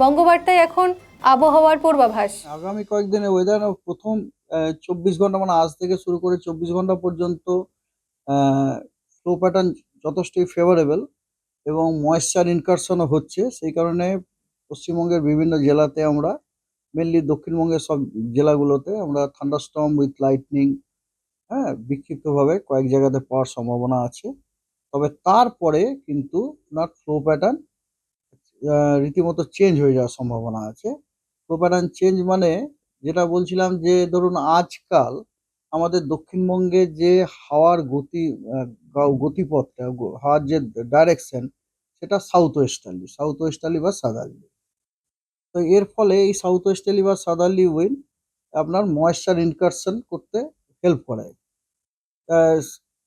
বঙ্গবার্তায় এখন আবহাওয়ার পূর্বাভাস। আগামী কয়েকদিনে ওয়েদার প্রথম চব্বিশ ঘণ্টা মানে আজ থেকে শুরু করে চব্বিশ ঘণ্টা পর্যন্ত ফ্লো প্যাটার্ন যথেষ্টই ফেভারেবল এবং ময়েশ্চার ইনকারশনও হচ্ছে। সেই কারণে পশ্চিমবঙ্গের বিভিন্ন জেলাতে আমরা মেনলি দক্ষিণবঙ্গের সব জেলাগুলোতে আমরা থান্ডারস্টর্ম উইথ লাইটনিং হ্যাঁ বিক্ষিপ্তভাবে কয়েক জায়গাতে পাওয়ার সম্ভাবনা আছে। তবে তারপরে কিন্তু আপনার ফ্লো প্যাটার্ন রীতিমতো চেঞ্জ হয়ে যাওয়ার সম্ভাবনা আছে। প্যাটার্ন চেঞ্জ মানে যেটা বলছিলাম যে, ধরুন আজকাল আমাদের দক্ষিণবঙ্গে যে হাওয়ার গতি গতিপথটা, হাওয়ার যে ডাইরেকশন সেটা সাউথ ওয়েস্টার্লি সাউথ ওয়েস্টার্লি বা সাদার্লি তো এর ফলে এই সাউথ ওয়েস্টার্লি বা সাদার্লি উইন্ড আপনার ময়েশ্চার ইনকারশন করতে হেল্প করে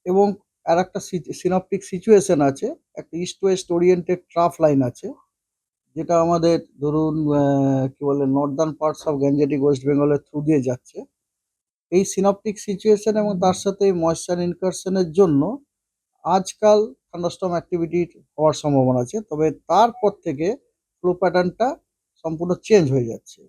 এবং আর একটা সিনপটিক সিচুয়েশন আছে, একটা east west oriented trough line আছে। যেটা আমাদের ধরুন কি বলে northern parts of gangetic west বেঙ্গলের থ্রু দিয়ে যাচ্ছে। এই সিনপটিক সিচুয়েশন এবং তার সাথে ময়েশ্চার ইনকারশনের জন্য আজকাল থান্ডারস্টম অ্যাক্টিভিটি হওয়ার সম্ভাবনা আছে। তবে তারপর থেকে ফ্লো প্যাটার্নটা সম্পূর্ণ চেঞ্জ হয়ে যাচ্ছে।